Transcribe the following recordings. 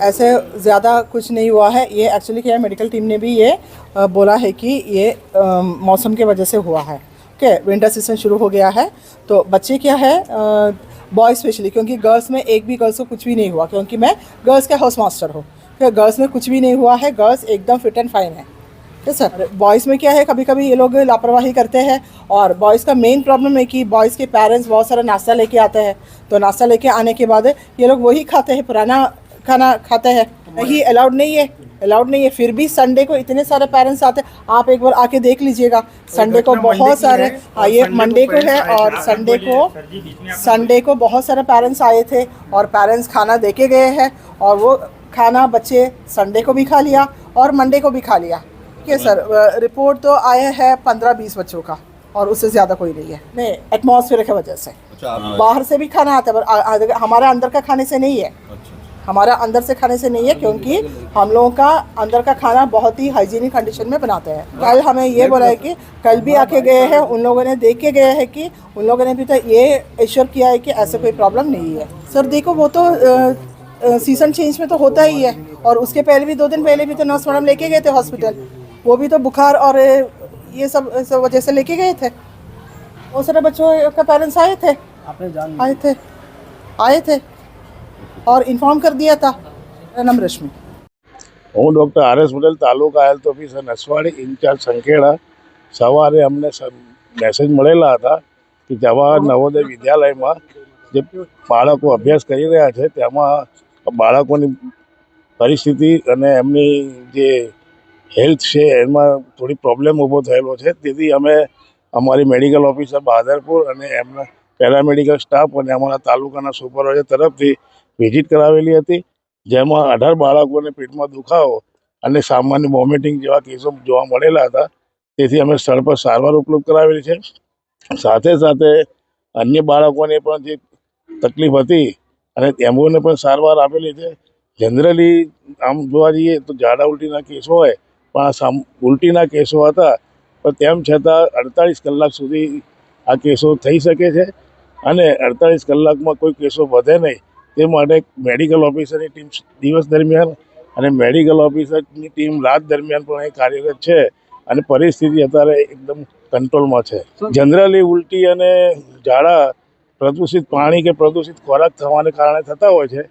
ऐसे ज़्यादा कुछ नहीं हुआ है। ये एक्चुअली क्या है मेडिकल टीम ने भी ये बोला है कि ये मौसम के वजह से हुआ है। ओके विंटर सीज़न शुरू हो गया है। तो बच्चे क्या है बॉय स्पेशली क्योंकि गर्ल्स में एक भी गर्ल्स को कुछ भी नहीं हुआ, क्योंकि मैं गर्ल्स का हाउस मास्टर हूँ। फिर गर्ल्स में कुछ भी नहीं हुआ है गर्ल्स एकदम फिट एंड फाइन है। ठीक सर बॉयज़ में क्या है कभी कभी ये लोग लापरवाही करते हैं, और बॉयज़ का मेन प्रॉब्लम है कि बॉयज़ के पेरेंट्स बहुत सारा नाश्ता लेके आते हैं। तो नाश्ता लेके आने के बाद ये लोग वही खाते हैं, पुराना खाना खाते हैं। नहीं अलाउड नहीं है अलाउड नहीं है। फिर भी संडे को इतने सारे पेरेंट्स आते हैं। आप एक बार आके देख लीजिएगा। संडे को बहुत सारे हाँ ये मंडे को है और संडे को संडे को बहुत सारे पेरेंट्स आए थे और पेरेंट्स खाना दे के गए हैं और वो खाना बच्चे संडे को भी खा लिया और मंडे को भी खा लिया। ठीक है सर रिपोर्ट तो आया है पंद्रह बीस बच्चों का और उससे ज़्यादा कोई नहीं है। नहीं एटमोसफियर की वजह से। अच्छा बाहर से भी खाना आता है हमारे अंदर का खाने से नहीं है। हमारा अंदर से खाने से नहीं है क्योंकि हम लोगों का अंदर का खाना बहुत ही हाइजीनिक कंडीशन में बनाते हैं। कल हमें ये बोला है कि कल भी आके गए हैं उन लोगों ने देख के गए हैं कि उन लोगों ने भी तो ये एश्योर किया है कि ऐसा कोई प्रॉब्लम नहीं है। सर देखो वो तो सीज़न चेंज में तो होता ही है और उसके पहले भी दो दिन पहले भी तो नर्स मैडम लेके गए थे हॉस्पिटल वो भी तो बुखार और ये सब सब वजह से लेके गए थे। बहुत सारे बच्चों का पेरेंट्स आए थे? आए थे। आए थे। और इन्फॉर्म कर दिया था मेरा नाम रश्मि હું doctor R S Patel taluka health officer Naswadi incharge Sankheda સવારે અમને સ- મેસેજ મળેલા હતા કે જવાહર નવોદય વિદ્યાલયમાં જે બાળકો અભ્યાસ કરી રહ્યા છે તેમાં બાળકોની પરિસ્થિતિ અને એમની જે હેલ્થ છે એમાં થોડી પ્રોબ્લેમ ઊભો થયેલો છે તેથી અમે અમારી મેડિકલ ઓફિસર બહાદરપુર અને એમના પેરામેડિકલ સ્ટાફ અને અમારા તાલુકાના સુપરવાઇઝર તરફથી વિઝિટ કરાવેલી હતી, જેમાં અઢાર બાળકોને પેટમાં દુખાવો અને સામાન્ય વોમિટિંગ જેવા કેસો જોવા મળેલા હતા. તેથી અમે સ્થળ પર સારવાર ઉપલબ્ધ કરાવેલી છે. સાથે સાથે અન્ય બાળકોને પણ જે તકલીફ હતી અને એમોને પણ સારવાર આપેલી છે. જનરલી આમ જોવા જઈએ તો ઝાડા ઉલટીના કેસો હોય, પણ આ સામ ઉલટીના કેસો હતા. પણ તેમ છતાં અડતાળીસ કલાક સુધી આ કેસો થઈ શકે છે અને અડતાળીસ કલાકમાં કોઈ કેસો વધે નહીં. તે માટે મેડિકલ ઓફિસરની ટીમ દિવસ દરમિયાન અને મેડિકલ ઓફિસરની ટીમ રાત દરમિયાન પણ અહીં કાર્યરત છે અને પરિસ્થિતિ અત્યારે એકદમ કંટ્રોલમાં છે. જનરલી ઉલટી અને ઝાડા પ્રદૂષિત પાણી કે પ્રદૂષિત ખોરાક થવાને કારણે થતા હોય છે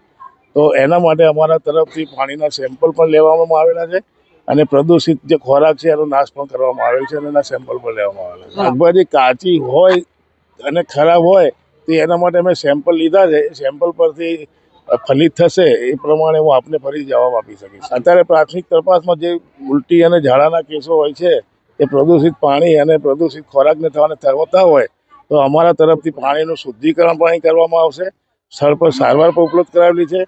તો એના માટે અમારા તરફથી પાણીના સેમ્પલ પણ લેવામાં આવેલા છે અને પ્રદૂષિત જે ખોરાક છે એનો નાશ પણ કરવામાં આવેલ છે અને એના સેમ્પલ પણ લેવામાં આવેલા છે. શાકભાજી કાચી હોય અને ખરાબ હોય તો એના માટે અમે સેમ્પલ લીધા છે. સેમ્પલ પરથી ફલિત થશે એ પ્રમાણે હું આપને ફરી જવાબ આપી શકીશ. અત્યારે પ્રાથમિક તપાસમાં જે ઉલટી અને ઝાડાના કેસો હોય છે, એ પ્રદૂષિત પાણી અને પ્રદૂષિત ખોરાકને થવાને થતા હોય, તો અમારા તરફથી પાણીનું શુદ્ધિકરણ પણ કરવામાં આવશે. સ્થળ પર સારવાર પણ ઉપલબ્ધ કરાવેલી છે.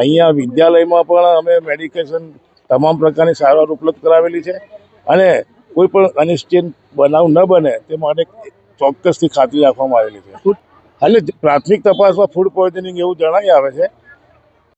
અહીંયા વિદ્યાલયમાં પણ અમે મેડિકેશન તમામ પ્રકારની સારવાર ઉપલબ્ધ કરાવેલી છે. અને કોઈ પણ અનિશ્ચિત બનાવ ન બને તે માટે ચોક્કસથી ખાતરી રાખવામાં આવેલી છે. એટલે પ્રાથમિક તપાસમાં ફૂડ પોઈઝનિંગ એવું જણાઈ આવે છે.